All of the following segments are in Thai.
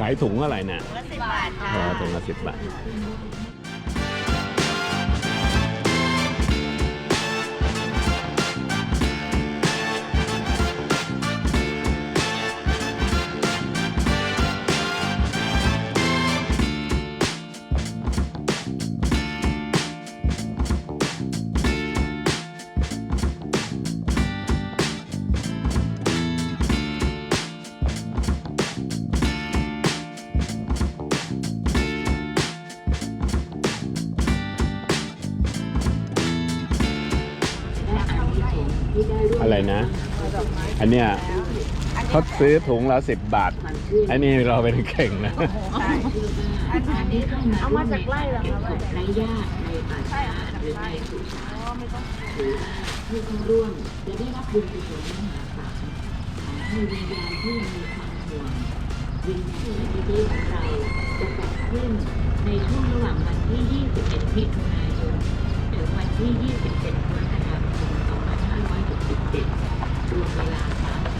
ขายถุงอะไรเนี่ยละสิบบาทค่ะอ๋อถุงละสิบบาท อะไรนะ อันเนี้ยเขาซื้อถุงละสิบบาท อันนี้เราเป็นเข่งนะเอามาจากไร่เหรอคะไร้ญาติในป่าช้าหรือในสุสานหรือผู้เข้าร่วมจะได้รับบุญกุศลมหาศาลให้วิญญาณที่มีความห่วงวิญญาณที่ดีของเราจะจัดขึ้นในช่วงระหว่างวันที่ 21มิถุนายนถึงวันที่ 27 2567รวมเวลา3วัน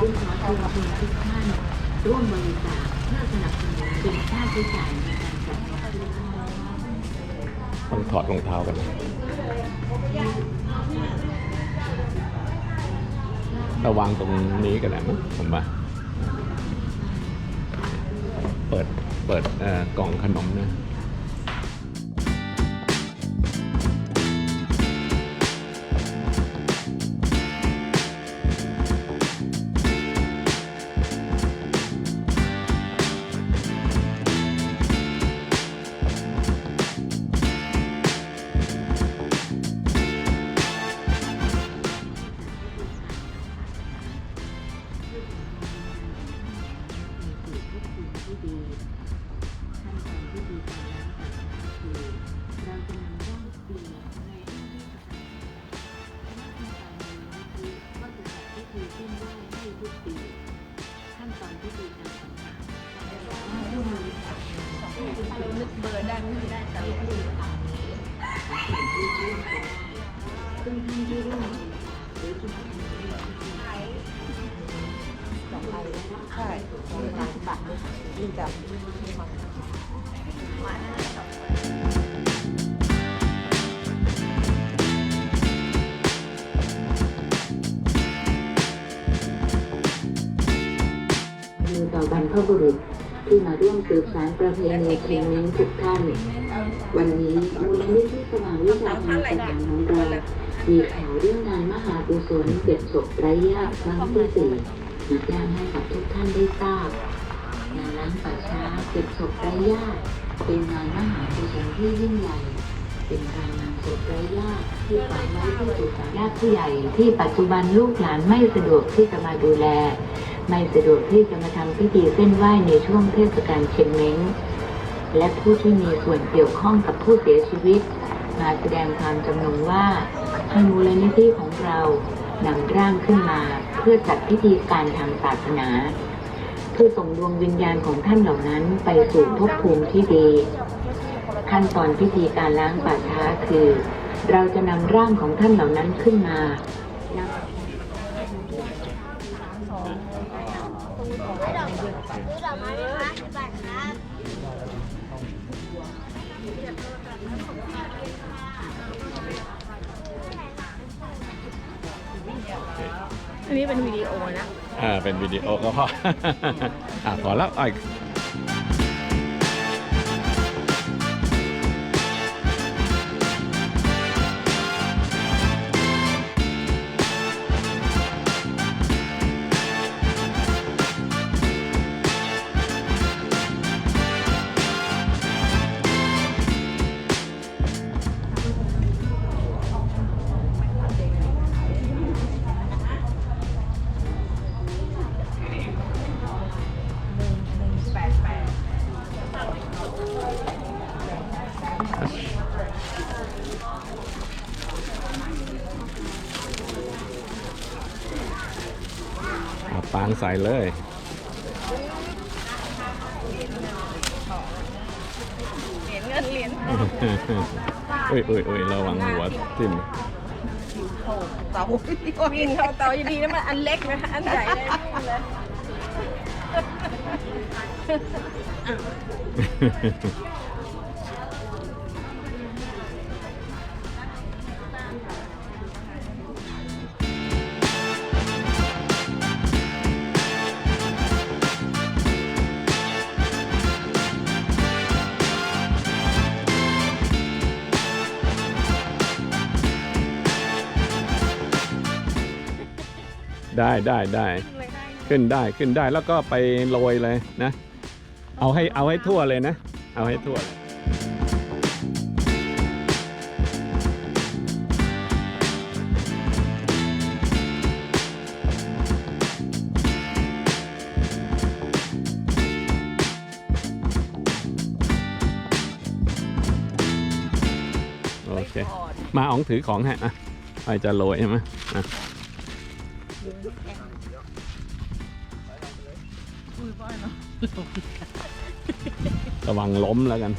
ซึ่งขอชิญชวนทุกท่านร่วมบริจาคเพื่อสนับสนุนเป็นค่าใช้จ่ายในการจัดงานต้องถอดรองเท้ากันนะระวังตรงนี้กันนะมั้งผมว่าเปิด เปิดกล่องขนมนะ ขั้นตอนพิธีการสังารเรานึกเบอร์ได้ไม่ได้แต่ซึ่งท่านที่ร่วมหรือที่ทำใช่หลังบัตรนี่จะมือ พบุรุษที่มาร่วมสืบสานประเพณีเพลงนี้ทุกท่าน วันนี้มูลนิธิสว่างวิชาธรรมสถานของเรามีข่าวเรื่องงานมหากุศลเก็บศพไร้ญาติครั้งที่สี่มาแจ้งให้กับทุกท่านได้ทราบงานล้างป่าช้าเก็บศพไร้ญาติเป็นงานมหากุศลที่ยิ่งใหญ่เป็นการนำศพไร้ญาติที่ฝังไว้ที่สุสานญาติผู้ใหญ่ที่ปัจจุบันลูกหลานไม่สะดวกที่จะมาดูแล ไม่สะดวกที่จะมาทำพิธีเส้นไหว้ในช่วงเทศกาลเชงเม้งและผู้ที่มีส่วนเกี่ยวข้องกับผู้เสียชีวิต มาแสดงความจำนงว่าให้มูลนิธิของเรานำร่างขึ้นมาเพื่อจัดพิธีการทางศาสนาเพื่อส่งดวงวิญญาณของท่านเหล่านั้นไปสู่ภพภูมิที่ดี ขั้นตอนพิธีการล้างป่าช้าคือ เราจะนำร่างของท่านเหล่านั้นขึ้นมา เป็นวิดีโอนะ อ่าเป็นวิดีโอก็พอ อ่าพอแล้วอะาปางใส่เลย เหรียญเงินเหรียญทองเอ้ยเอ้ยเอ้ยระวังหัวทิ่มเตาวิ่งเข้าเตาดีๆนะมันอันเล็กนะอันใหญ่เลยเลย ได้ได้ได้เลยได้ขึ้นได้ขึ้นได้แล้วก็ไปโรยเลยนะ เอาให้เอาให้ทั่วเลยนะ เอาให้ทั่วเลยโอเค มาอ๋องถือของให้อะไปจะโรยใช่ไหมอะอุ้ยบ้าเนาะ ระวังล้มแล้วกัน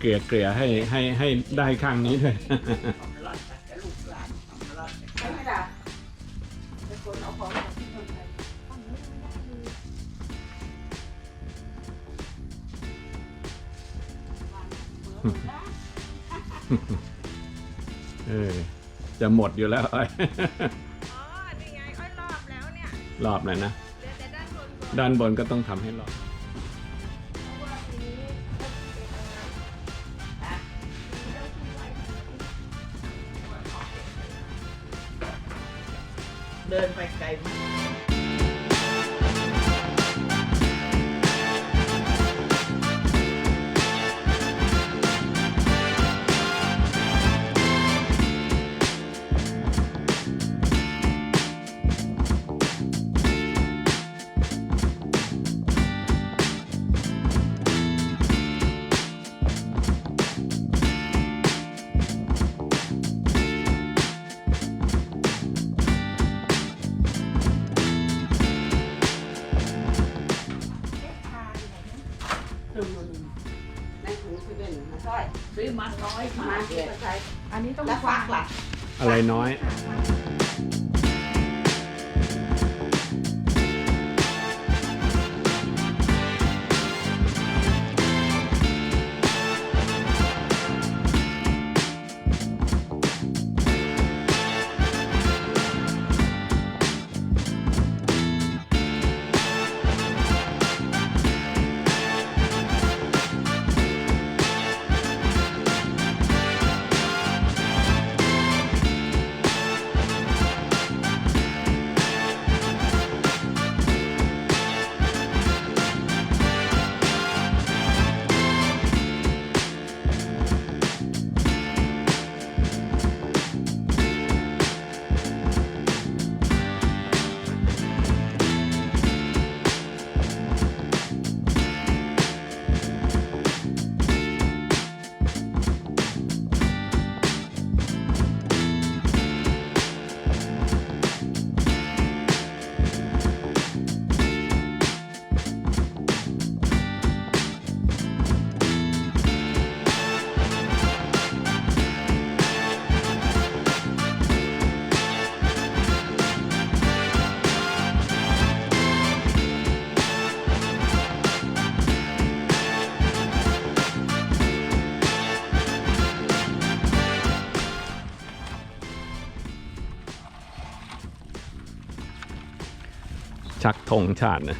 เกลี่ยเกลี่ยให้ให้ให้ได้ข้างนี้ด้วยไม่ได้เป็นคนเอาของจากที่คนไทยเออ จะหมดอยู่แล้วอ๋อ นี่ไงอ้อยรอบแล้วเนี่ย รอบเลยนะ เหลือแต่ด้านบนก่อน ด้านบนก็ต้องทำให้รอบ เดินไปไกลมาก น้อยมาเก็บใช้อันนี้ต้องแล้วฟักล่ะ อะไรน้อย ชักธงชาตินะ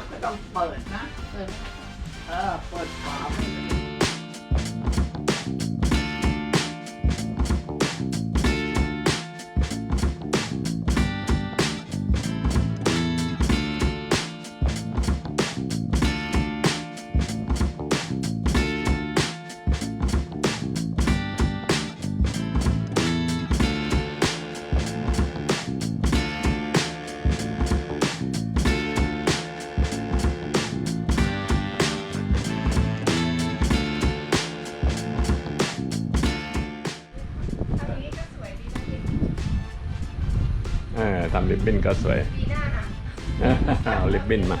ำก็ต้องเปิดนะ เออ เออ เปิดฝาไม่ ทำริบบิ้นก็สวยปีหน้านะเอาริบบิ้นมา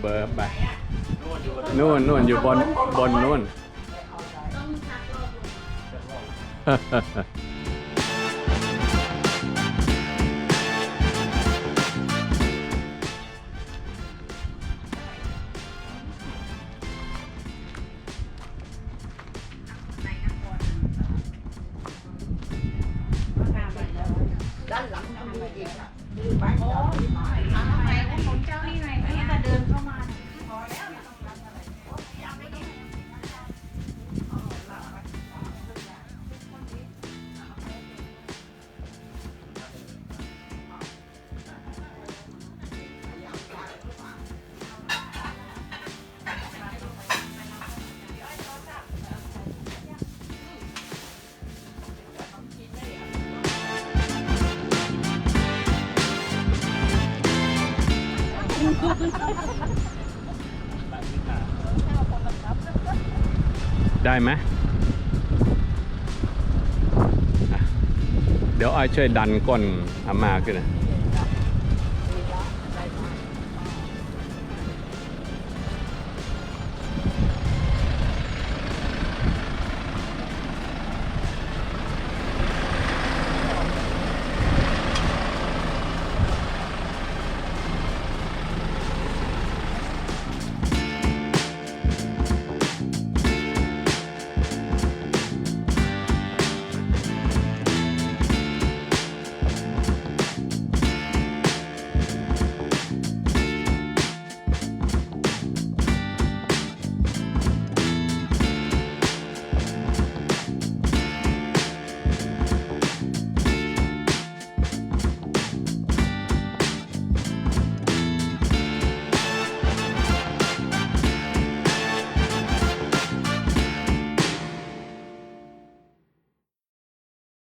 เอาอะไปดูเบอร์ไปนู่นนู่นอยู่บนบนนู่นด้านหลังยังมีอีกอะมีไปต่อที่มาทำไมของเจ้านี่หน่อยนี่จะ เดินเข้ามา ได้ไหมเดี๋ยวอ้อยช่วยดันก้นอามาขึ้นนะ